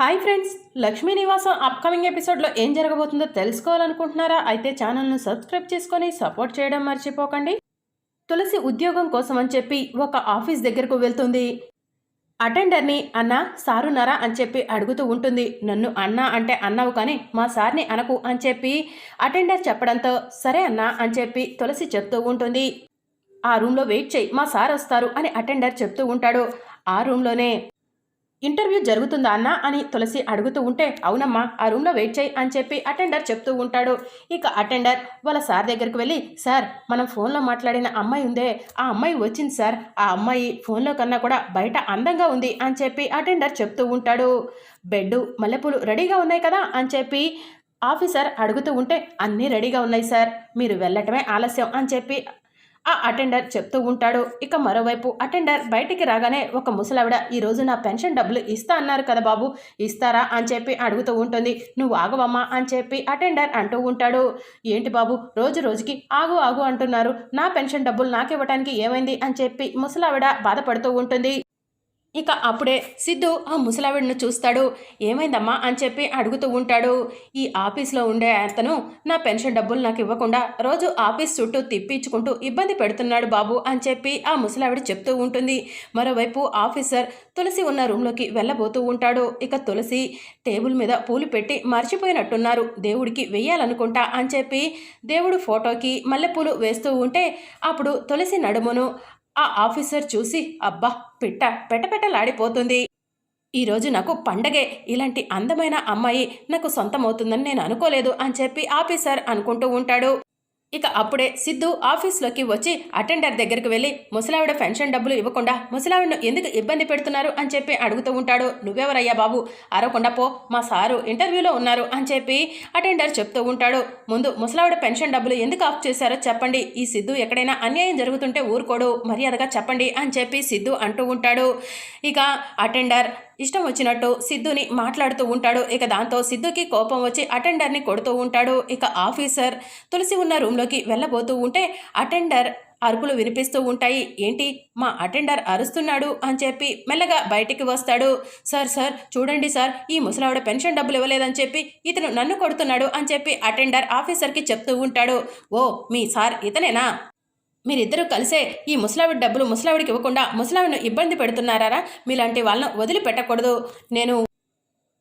Hi friends Lakshmi నివాసం upcoming ఎపిసోడ్లో ఏం జరగబోతుందో తెలుసుకోవాలనుకుంటున్నారా? అయితే ఛానల్ను సబ్స్క్రైబ్ చేసుకొని సపోర్ట్ చేయడం మర్చిపోకండి. తులసి ఉద్యోగం కోసం అని చెప్పి ఒక ఆఫీస్ దగ్గరకు వెళ్తుంది. అటెండర్ని అన్న సారున్నారా అని చెప్పి అడుగుతూ ఉంటుంది. నన్ను అన్నా అంటే అన్నావు కానీ మా సార్ని అనకు అని చెప్పి అటెండర్ చెప్పడంతో సరే అన్నా అని చెప్పి తులసి చెప్తూ ఉంటుంది. ఆ రూమ్లో వెయిట్ చేయి మా సార్ వస్తారు అని అటెండర్ చెప్తూ ఉంటాడు. ఆ రూమ్లోనే ఇంటర్వ్యూ జరుగుతుందా అన్నా అని తులసి అడుగుతూ ఉంటే అవునమ్మా ఆ రూమ్లో వెయిట్ చేయి అని చెప్పి అటెండర్ చెప్తూ ఉంటాడు. ఇక అటెండర్ వాళ్ళ సార్ దగ్గరికి వెళ్ళి సార్ మనం ఫోన్లో మాట్లాడిన అమ్మాయి ఉందే ఆ అమ్మాయి వచ్చింది సార్ ఆ అమ్మాయి ఫోన్లో కన్నా కూడా బయట అందంగా ఉంది అని చెప్పి అటెండర్ చెప్తూ ఉంటాడు. బెడ్ మల్లెపూలు రెడీగా ఉన్నాయి కదా అని చెప్పి ఆఫీసర్ అడుగుతూ ఉంటే అన్నీ రెడీగా ఉన్నాయి సార్ మీరు వెళ్ళటమే ఆలస్యం అని చెప్పి ఆ అటెండర్ చెప్తూ ఉంటాడు. ఇక మరోవైపు అటెండర్ బయటికి రాగానే ఒక ముసలావిడ ఈరోజు నా పెన్షన్ డబ్బులు ఇస్తా అన్నారు కదా బాబు. ఇస్తారా? అని చెప్పి అడుగుతూ ఉంటుంది. నువ్వు ఆగవమ్మా అని చెప్పి అటెండర్ అంటూ ఉంటాడు. ఏంటి బాబు? రోజు రోజుకి ఆగు ఆగు అంటున్నారు. నా పెన్షన్ డబ్బులు నాకివ్వటానికి ఏమైంది? అని చెప్పి ముసలావిడ బాధపడుతూ ఉంటుంది. ఇక అప్పుడే సిద్ధు ఆ ముసలావిడను చూస్తాడు. ఏమైందమ్మా అని చెప్పి అడుగుతూ ఉంటాడు. ఈ ఆఫీస్లో ఉండే అతను నా పెన్షన్ డబ్బులు నాకు ఇవ్వకుండా రోజు ఆఫీస్ చుట్టూ తిప్పించుకుంటూ ఇబ్బంది పెడుతున్నాడు బాబు అని చెప్పి ఆ ముసలావిడ చెప్తూ ఉంటుంది. మరోవైపు ఆఫీసర్ తులసి ఉన్న రూమ్లోకి వెళ్ళబోతూ ఉంటాడు. ఇక తులసి టేబుల్ మీద పూలు పెట్టి మర్చిపోయినట్టున్నారు. దేవుడికి వెయ్యాలనుకుంటా అని చెప్పి దేవుడు ఫోటోకి మల్లెపూలు వేస్తూ ఉంటే అప్పుడు తులసి నడుమును ఆ ఆఫీసర్ చూసి అబ్బా పిట్ట పెటపెటలాడిపోతుంది. ఈరోజు నాకు పండగే ఇలాంటి అందమైన అమ్మాయి నాకు సొంతమవుతుందని నేను అనుకోలేదు అని చెప్పి ఆఫీసర్ అనుకుంటూ ఉంటాడు. ఇక అప్పుడే సిద్ధు ఆఫీస్లోకి వచ్చి అటెండర్ దగ్గరికి వెళ్ళి ముసలావిడ పెన్షన్ డబ్బులు ఇవ్వకుండా ముసలావిడను ఎందుకు ఇబ్బంది పెడుతున్నారు? అని చెప్పి అడుగుతూ ఉంటాడు. నువ్వెవరయ్యా బాబు? అరవకుండా పో మా సారు ఇంటర్వ్యూలో ఉన్నారు అని చెప్పి అటెండర్ చెప్తూ ఉంటాడు. ముందు ముసలావిడ పెన్షన్ డబ్బులు ఎందుకు ఆఫ్ చేశారో చెప్పండి. ఈ సిద్ధు ఎక్కడైనా అన్యాయం జరుగుతుంటే ఊరుకోడు. మర్యాదగా చెప్పండి అని చెప్పి సిద్ధు అంటూ ఉంటాడు. ఇక అటెండర్ ఇష్టం వచ్చినట్టు సిద్ధుని మాట్లాడుతూ ఉంటాడు. ఇక దాంతో సిద్ధుకి కోపం వచ్చి అటెండర్ని కొడుతూ ఉంటాడు. ఇక ఆఫీసర్ తులసి ఉన్న రూమ్లోకి వెళ్ళబోతూ ఉంటే అటెండర్ అరుపులు వినిపిస్తూ ఉంటాయి. ఏంటి? మా అటెండర్ అరుస్తున్నాడు అని చెప్పి మెల్లగా బయటికి వస్తాడు. సార్ సార్ చూడండి సార్ ఈ ముసలావిడ పెన్షన్ డబ్బులు ఇవ్వలేదని చెప్పి ఇతను నన్ను కొడుతున్నాడు అని చెప్పి అటెండర్ ఆఫీసర్కి చెప్తూ ఉంటాడు. ఓ మీ సార్ ఇతనేనా? మీరిద్దరూ కలిసే ఈ ముసలావిడ డబ్బులు ముసలావిడికి ఇవ్వకుండా ముసలావిడను ఇబ్బంది పెడుతున్నారా మీలాంటి వాళ్ళను వదిలిపెట్టకూడదు. నేను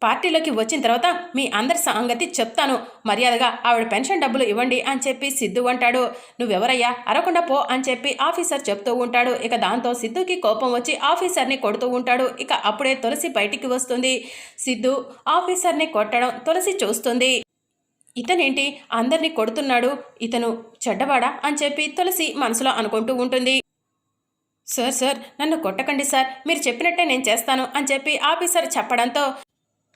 పార్టీలోకి వచ్చిన తర్వాత మీ అందరి సంగతి చెప్తాను. మర్యాదగా ఆవిడ పెన్షన్ డబ్బులు ఇవ్వండి అని చెప్పి సిద్ధు అంటాడు. నువ్వెవరయ్యా? అరకుండా పో అని చెప్పి ఆఫీసర్ చెప్తూ ఉంటాడు. ఇక దాంతో సిద్ధుకి కోపం వచ్చి ఆఫీసర్ని కొడుతూ ఉంటాడు. ఇక అప్పుడే తులసి బయటికి వస్తుంది. సిద్ధు ఆఫీసర్ని కొట్టడం తులసి చూస్తుంది. ఇతనేంటి? అందరినీ కొడుతున్నాడు. ఇతను చెడ్డవాడా? అని చెప్పి తులసి మనసులో అనుకుంటూ ఉంటుంది. సార్ సార్ నన్ను కొట్టకండి సార్. మీరు చెప్పినట్టే నేను చేస్తాను అని చెప్పి ఆఫీసర్ చెప్పడంతో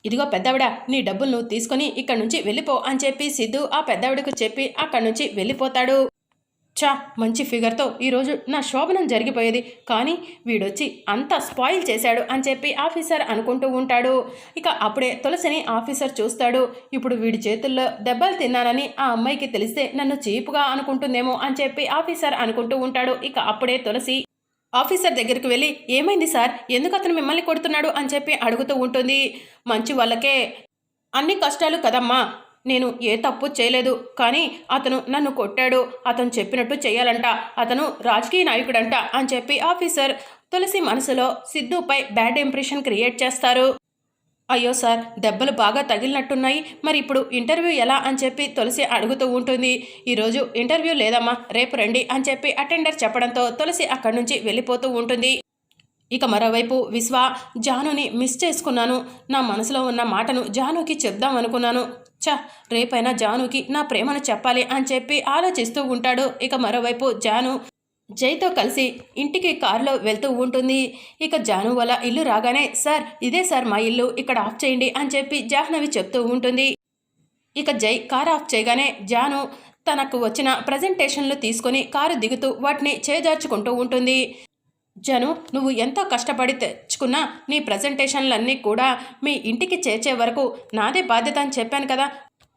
ఇదిగో పెద్దవిడ నీ డబ్బులను తీసుకుని తీసుకొని ఇక్కడి నుంచి వెళ్ళిపో అని చెప్పి సిద్ధు ఆ పెద్దవిడకు చెప్పి అక్కడి నుంచి వెళ్ళిపోతాడు. చా మంచి ఫిగర్తో ఈరోజు నా శోభనం జరిగిపోయేది. కానీ వీడొచ్చి అంతా స్పాయిల్ చేశాడు అని చెప్పి ఆఫీసర్ అనుకుంటూ ఉంటాడు. ఇక అప్పుడే తులసిని ఆఫీసర్ చూస్తాడు. ఇప్పుడు వీడి చేతుల్లో దెబ్బలు తిన్నానని ఆ అమ్మాయికి తెలిస్తే నన్ను చీపుగా అనుకుంటుందేమో అని చెప్పి ఆఫీసర్ అనుకుంటూ ఉంటాడు. ఇక అప్పుడే తులసి ఆఫీసర్ దగ్గరికి వెళ్ళి ఏమైంది సార్? ఎందుకు అతను మిమ్మల్ని కొడుతున్నాడు? అని చెప్పి అడుగుతూ ఉంటుంది. మంచి వాళ్ళకే అన్ని కష్టాలు కదమ్మా. నేను ఏ తప్పు చేయలేదు కానీ అతను నన్ను కొట్టాడు. అతను చెప్పినట్టు చేయాలంట. అతను రాజకీయ నాయకుడంట. అని చెప్పి ఆఫీసర్ తులసి మనసులో సిద్ధుపై బ్యాడ్ ఇంప్రెషన్ క్రియేట్ చేస్తారు. అయ్యో సార్ దెబ్బలు బాగా తగిలినట్టున్నాయి. మరి ఇప్పుడు ఇంటర్వ్యూ ఎలా అని చెప్పి తులసి అడుగుతూ ఉంటుంది. ఈరోజు ఇంటర్వ్యూ లేదమ్మా రేపు రండి అని చెప్పి అటెండర్ చెప్పడంతో తులసి అక్కడి నుంచి వెళ్ళిపోతూ ఉంటుంది. ఇక మరోవైపు విశ్వ జానుని మిస్ చేసుకున్నాను. నా మనసులో ఉన్న మాటను జానుకి చెప్దాం అనుకున్నాను. చ రేపైనా జానుకి నా ప్రేమను చెప్పాలి అని చెప్పి ఆలోచిస్తూ ఉంటాడు. ఇక మరోవైపు జాను జైతో కలిసి ఇంటికి కారులో వెళ్తూ ఉంటుంది. ఇక జాను వాళ్ళ ఇల్లు రాగానే సార్ ఇదే సార్ మా ఇల్లు ఇక్కడ ఆఫ్ చేయండి అని చెప్పి జాహ్నవి చెప్తూ ఉంటుంది. ఇక జై కారు ఆఫ్ చేయగానే జాను తనకు వచ్చిన ప్రజెంటేషన్లు తీసుకొని కారు దిగుతూ వాటిని చేజార్చుకుంటూ ఉంటుంది. జను నువ్వు ఎంతో కష్టపడి తెచ్చుకున్న నీ ప్రజెంటేషన్లన్నీ కూడా మీ ఇంటికి చేర్చే వరకు నాదే బాధ్యత అని చెప్పాను కదా.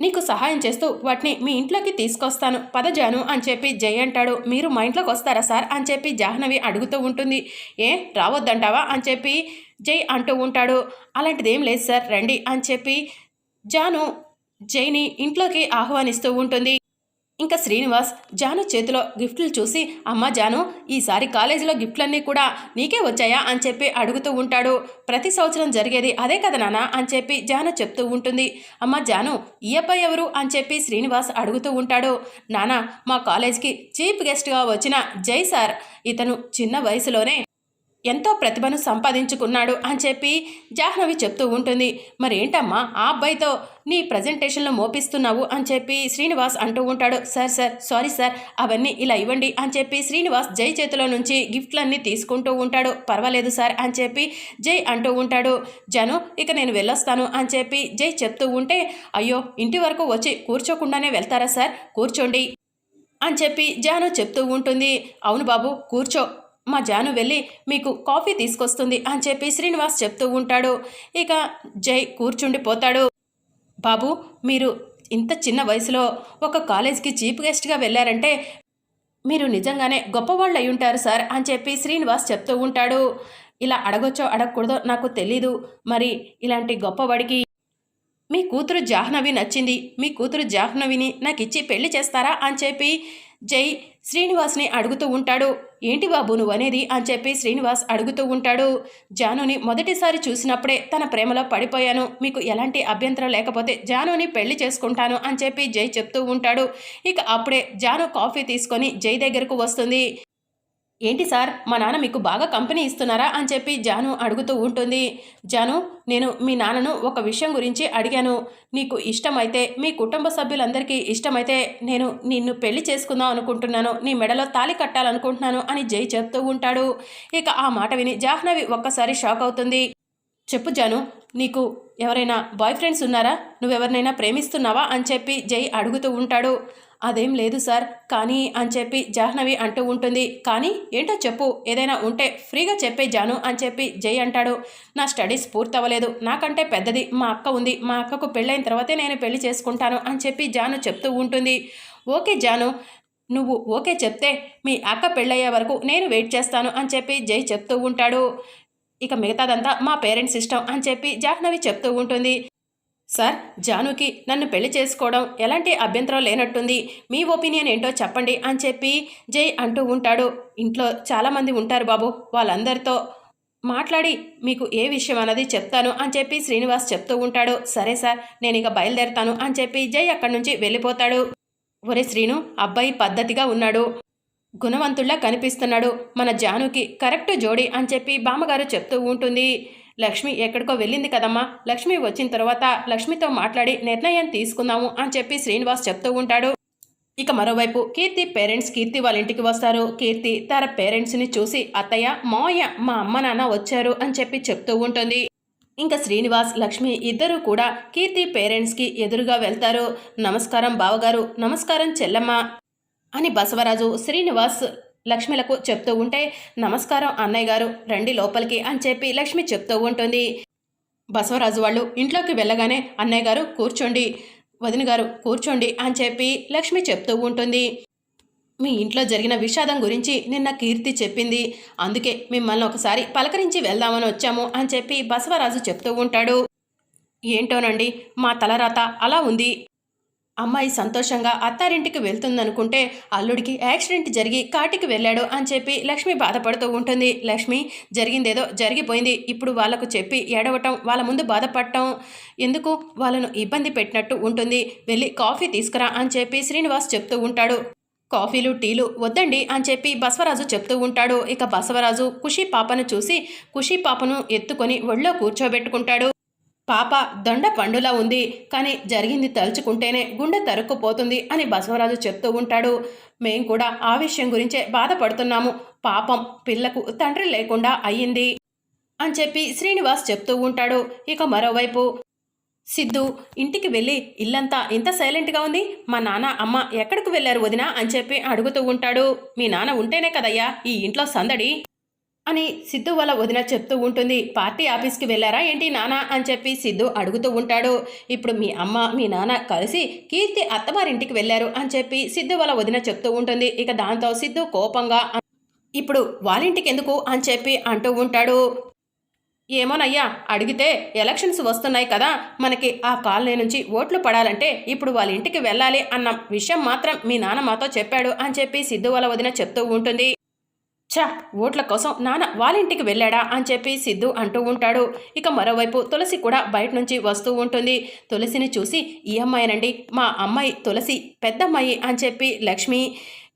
నీకు సహాయం చేస్తూ వాటిని మీ ఇంట్లోకి తీసుకొస్తాను. పద జాను అని చెప్పి జై అంటాడు. మీరు మా ఇంట్లోకి వస్తారా సార్? అని చెప్పి జాహ్నవి అడుగుతూ ఉంటుంది. ఏ రావద్దంటావా? అని చెప్పి జై అంటూ ఉంటాడు. అలాంటిది ఏం లేదు సార్ రండి అని చెప్పి జాను జైని ఇంట్లోకి ఆహ్వానిస్తూ ఉంటుంది. ఇంకా శ్రీనివాస్ జాను చేతిలో గిఫ్ట్లు చూసి అమ్మ జాను ఈసారి కాలేజీలో గిఫ్ట్లన్నీ కూడా నీకే వచ్చాయా? అని చెప్పి అడుగుతూ ఉంటాడు. ప్రతి సంవత్సరం జరిగేది అదే కదా నాన్న? అని చెప్పి జాను చెప్తూ ఉంటుంది. అమ్మ జాను ఈ అబ్బాయి ఎవరు? అని చెప్పి శ్రీనివాస్ అడుగుతూ ఉంటాడు. నాన్న మా కాలేజ్కి చీఫ్ గెస్ట్గా వచ్చిన జై సార్. ఇతను చిన్న వయసులోనే ఎంతో ప్రతిభను సంపాదించుకున్నాడు అని చెప్పి జాహ్నవి చెప్తూ ఉంటుంది. మరేంటమ్మా ఆ అబ్బాయితో నీ ప్రజెంటేషన్లో మోపిస్తున్నావు అని చెప్పి శ్రీనివాస్ అంటూ ఉంటాడు. సార్ సార్ సారీ సార్ అవన్నీ ఇలా ఇవ్వండి అని చెప్పి శ్రీనివాస్ జై చేతిలో నుంచి గిఫ్ట్లన్నీ తీసుకుంటూ ఉంటాడు. పర్వాలేదు సార్ అని చెప్పి జై అంటూ ఉంటాడు. జను ఇక నేను వెళ్ళొస్తాను అని చెప్పి జై చెప్తూ ఉంటే అయ్యో ఇంటి వరకు వచ్చి కూర్చోకుండానే వెళ్తారా సార్? కూర్చోండి అని చెప్పి జాను చెప్తూ ఉంటుంది. అవును బాబు కూర్చో. మా జాను వెళ్ళి మీకు కాఫీ తీసుకొస్తుంది అని చెప్పి శ్రీనివాస్ చెప్తూ ఉంటాడు. ఇక జై కూర్చుండిపోతాడు. బాబు మీరు ఇంత చిన్న వయసులో ఒక కాలేజ్కి చీఫ్ గెస్ట్గా వెళ్ళారంటే మీరు నిజంగానే గొప్పవాళ్ళు అయి ఉంటారు సార్ అని చెప్పి శ్రీనివాస్ చెప్తూ ఉంటాడు. ఇలా అడగొచ్చో అడగకూడదో నాకు తెలీదు. మరి ఇలాంటి గొప్పవాడికి మీ కూతురు జాహ్నవి నచ్చింది. మీ కూతురు జాహ్నవిని నాకు ఇచ్చి పెళ్ళి చేస్తారా అని చెప్పి జై శ్రీనివాస్ని అడుగుతూ ఉంటాడు. ఏంటి బాబు నువ్వు అనేది అని చెప్పి శ్రీనివాస్ అడుగుతూ ఉంటాడు. జానుని మొదటిసారి చూసినప్పుడే తన ప్రేమలో పడిపోయాను. మీకు ఎలాంటి అభ్యంతరం లేకపోతే జానుని పెళ్ళి చేసుకుంటాను అని చెప్పి జై చెప్తూ ఉంటాడు. ఇక అప్పుడే జాను కాఫీ తీసుకొని జై దగ్గరకు వస్తుంది. ఏంటి సార్? మా నాన్న మీకు బాగా కంపెనీ ఇస్తున్నారా? అని చెప్పి జాను అడుగుతూ ఉంటుంది. జాను నేను మీ నాన్నను ఒక విషయం గురించి అడిగాను. నీకు ఇష్టమైతే మీ కుటుంబ సభ్యులందరికీ ఇష్టమైతే నేను నిన్ను పెళ్ళి చేసుకుందాం అనుకుంటున్నాను. నీ మెడలో తాలి కట్టాలనుకుంటున్నాను అని జై చెప్తూ ఉంటాడు. ఇక ఆ మాట విని జాహ్నవి ఒక్కసారి షాక్ అవుతుంది. చెప్పు జాను నీకు ఎవరైనా బాయ్ ఫ్రెండ్స్ ఉన్నారా? నువ్వెవరినైనా ప్రేమిస్తున్నావా? అని చెప్పి జై అడుగుతూ ఉంటాడు. అదేం లేదు సార్. కానీ అని చెప్పి జాహ్నవి అంటూ ఉంటుంది. కానీ ఏంటో చెప్పు ఏదైనా ఉంటే ఫ్రీగా చెప్పే జాను అని చెప్పి జై అంటాడు. నా స్టడీస్ పూర్తవ్వలేదు. నాకంటే పెద్దది మా అక్క ఉంది. మా అక్కకు పెళ్ళైన తర్వాతే నేను పెళ్ళి చేసుకుంటాను అని చెప్పి జాను చెప్తూ ఉంటుంది. ఓకే జాను నువ్వు ఓకే చెప్తే మీ అక్క పెళ్ళయ్యే వరకు నేను వెయిట్ చేస్తాను అని చెప్పి జై చెప్తూ ఉంటాడు. ఇక మిగతాదంతా మా పేరెంట్స్ ఇష్టం అని చెప్పి జాహ్నవి చెప్తూ ఉంటుంది. సార్ జానుకి నన్ను పెళ్ళి చేసుకోవడం ఎలాంటి అభ్యంతరం లేనట్టుంది. మీ ఒపీనియన్ ఏంటో చెప్పండి అని చెప్పి జై అంటూ ఉంటాడు. ఇంట్లో చాలామంది ఉంటారు బాబు. వాళ్ళందరితో మాట్లాడి మీకు ఏ విషయం అన్నది చెప్తాను అని చెప్పి శ్రీనివాస్ చెప్తూ ఉంటాడు. సరే సార్ నేను ఇక బయలుదేరుతాను అని చెప్పి జై అక్కడి నుంచి వెళ్ళిపోతాడు. ఒరే శ్రీను అబ్బాయి పద్ధతిగా ఉన్నాడు. గుణవంతుల్లా కనిపిస్తున్నాడు. మన జానుకి కరెక్ట్ జోడి అని చెప్పి బామ్మగారు చెప్తూ ఉంటుంది. లక్ష్మి ఎక్కడికో వెళ్ళింది కదమ్మా. లక్ష్మి వచ్చిన తర్వాత లక్ష్మితో మాట్లాడి నిర్ణయం తీసుకుందాము అని చెప్పి శ్రీనివాస్ చెప్తూ ఉంటాడు. ఇక మరోవైపు కీర్తి పేరెంట్స్ కీర్తి వాళ్ళ ఇంటికి వస్తారు. కీర్తి తన పేరెంట్స్ని చూసి అత్తయ్య మావయ్య మా అమ్మ నాన్న వచ్చారు అని చెప్పి చెప్తూ ఉంటుంది. ఇంకా శ్రీనివాస్ లక్ష్మి ఇద్దరూ కూడా కీర్తి పేరెంట్స్కి ఎదురుగా వెళ్తారు. నమస్కారం బావగారు నమస్కారం చెల్లమ్మ అని బసవరాజు శ్రీనివాస్ లక్ష్మిలకు చెప్తూ ఉంటే నమస్కారం అన్నయ్య గారు రండి లోపలికి అని చెప్పి లక్ష్మి చెప్తూ ఉంటుంది. బసవరాజు వాళ్ళు ఇంట్లోకి వెళ్ళగానే అన్నయ్య గారు కూర్చోండి వదిన గారు కూర్చోండి అని చెప్పి లక్ష్మి చెప్తూ ఉంటుంది. మీ ఇంట్లో జరిగిన విషాదం గురించి నిన్న కీర్తి చెప్పింది. అందుకే మిమ్మల్ని ఒకసారి పలకరించి వెళ్దామని వచ్చాము అని చెప్పి బసవరాజు చెప్తూ ఉంటాడు. ఏంటోనండి మా తలరాత అలా ఉంది. అమ్మాయి సంతోషంగా అత్తారింటికి వెళ్తుందనుకుంటే అల్లుడికి యాక్సిడెంట్ జరిగి కాటికి వెళ్ళాడు అని చెప్పి లక్ష్మి బాధపడుతూ ఉంటుంది. లక్ష్మి జరిగిందేదో జరిగిపోయింది. ఇప్పుడు వాళ్ళకు చెప్పి ఏడవటం వాళ్ళ ముందు బాధపడటం ఎందుకు? వాళ్ళను ఇబ్బంది పెట్టినట్టు ఉంటుంది. వెళ్ళి కాఫీ తీసుకురా అని చెప్పి శ్రీనివాస్ చెప్తూ ఉంటాడు. కాఫీలు టీలు వద్దండి అని చెప్పి బసవరాజు చెప్తూ ఉంటాడు. ఇక బసవరాజు ఖుషీ పాపను చూసి ఖుషీ పాపను ఎత్తుకొని ఒళ్ళో కూర్చోబెట్టుకుంటాడు. పాప దొండ పండులా ఉంది కానీ జరిగింది తలుచుకుంటేనే గుండె తరుక్కుపోతుంది అని బసవరాజు చెప్తూ ఉంటాడు. మేం కూడా ఆ విషయం గురించే బాధపడుతున్నాము. పాపం పిల్లకు తండ్రి లేకుండా అయ్యింది అని చెప్పి శ్రీనివాస్ చెప్తూ ఉంటాడు. ఇక మరోవైపు సిద్ధు ఇంటికి వెళ్ళి ఇల్లంతా ఇంత సైలెంట్గా ఉంది? మా నాన్న అమ్మ ఎక్కడికి వెళ్ళారు వదినా అని చెప్పి అడుగుతూ ఉంటాడు. మీ నాన్న ఉంటేనే కదయ్యా ఈ ఇంట్లో సందడి అని సిద్ధు వాళ్ళ వదిన చెప్తూ ఉంటుంది. పార్టీ ఆఫీస్కి వెళ్ళారా ఏంటి నానా అని చెప్పి సిద్ధు అడుగుతూ ఉంటాడు. ఇప్పుడు మీ అమ్మ మీ నాన్న కలిసి కీర్తి అత్తవారింటికి వెళ్ళారు అని చెప్పి సిద్ధు వాళ్ళ వదిన చెప్తూ ఉంటుంది. ఇక దాంతో సిద్ధు కోపంగా ఇప్పుడు వాళ్ళింటికి ఎందుకు అని చెప్పి అంటూ ఉంటాడు. ఏమోనయ్యా అడిగితే ఎలక్షన్స్ వస్తున్నాయి కదా మనకి ఆ కాలనీ నుంచి ఓట్లు పడాలంటే ఇప్పుడు వాళ్ళ ఇంటికి వెళ్ళాలి అన్న విషయం మాత్రం మీ నాన్న మాతో చెప్పాడు అని చెప్పి సిద్ధు వాళ్ళ వదిన చెప్తూ ఉంటుంది. ఛా ఓట్ల కోసం నాన్న వాళ్ళ ఇంటికి వెళ్ళాడా అని చెప్పి సిద్ధు అంటూ ఉంటాడు. ఇక మరోవైపు తులసి కూడా బయట నుంచి వస్తూ ఉంటుంది. తులసిని చూసి ఈ అమ్మాయినండి మా అమ్మాయి తులసి పెద్దమ్మాయి అని చెప్పి లక్ష్మి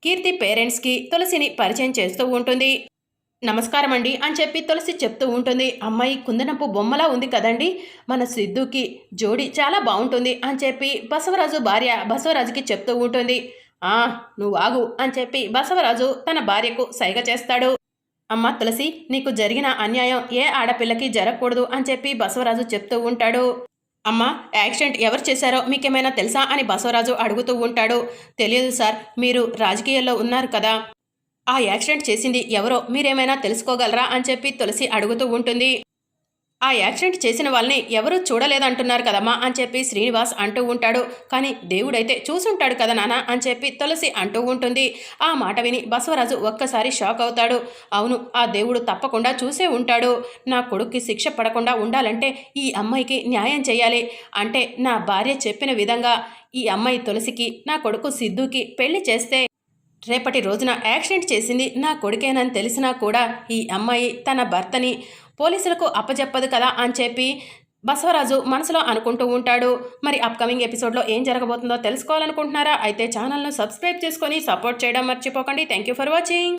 కీర్తి పేరెంట్స్కి తులసిని పరిచయం చేస్తూ ఉంటుంది. నమస్కారం అండి అని చెప్పి తులసి చెప్తూ ఉంటుంది. అమ్మాయి కుందనపు బొమ్మలా ఉంది కదండి మన సిద్ధుకి జోడి చాలా బాగుంటుంది అని చెప్పి బసవరాజు భార్య బసవరాజుకి చెప్తూ ఉంటుంది. ఆ నువ్వు ఆగు అని చెప్పి బసవరాజు తన భార్యకు సైగ చేస్తాడు. అమ్మ తులసి నీకు జరిగిన అన్యాయం ఏ ఆడపిల్లకి జరగకూడదు అని చెప్పి బసవరాజు చెప్తూ ఉంటాడు. అమ్మ యాక్సిడెంట్ ఎవరు చేశారో మీకేమైనా తెలుసా అని బసవరాజు అడుగుతూ ఉంటాడు. తెలియదు సార్ మీరు రాజకీయాల్లో ఉన్నారు కదా. ఆ యాక్సిడెంట్ చేసింది ఎవరో మీరేమైనా తెలుసుకోగలరా అని చెప్పి తులసి అడుగుతూ ఉంటుంది. ఆ యాక్సిడెంట్ చేసిన వాళ్ళని ఎవరూ చూడలేదంటున్నారు కదమ్మా అని చెప్పి శ్రీనివాస్ అంటూ ఉంటాడు. కానీ దేవుడైతే చూసుంటాడు కదా నాన్న అని చెప్పి తులసి అంటూ ఉంటుంది. ఆ మాట విని బసవరాజు ఒక్కసారి షాక్ అవుతాడు. అవును ఆ దేవుడు తప్పకుండా చూసే ఉంటాడు. నా కొడుక్కి శిక్ష పడకుండా ఉండాలంటే ఈ అమ్మాయికి న్యాయం చేయాలి. అంటే నా భార్య చెప్పిన విధంగా ఈ అమ్మాయి తులసికి నా కొడుకు సిద్ధుకి పెళ్ళి చేస్తే రేపటి రోజున యాక్సిడెంట్ చేసింది నా కొడుకేనని తెలిసినా కూడా ఈ అమ్మాయి తన భర్తని పోలీసులకు అప్పచెప్పదు కదా అని చెప్పి బసవరాజు మనసులో అనుకుంటూ ఉంటాడు. మరి అప్కమింగ్ ఎపిసోడ్లో ఏం జరగబోతుందో తెలుసుకోవాలనుకుంటున్నారా? అయితే ఛానల్ను సబ్స్క్రైబ్ చేసుకొని సపోర్ట్ చేయడం మర్చిపోకండి. Thank you for watching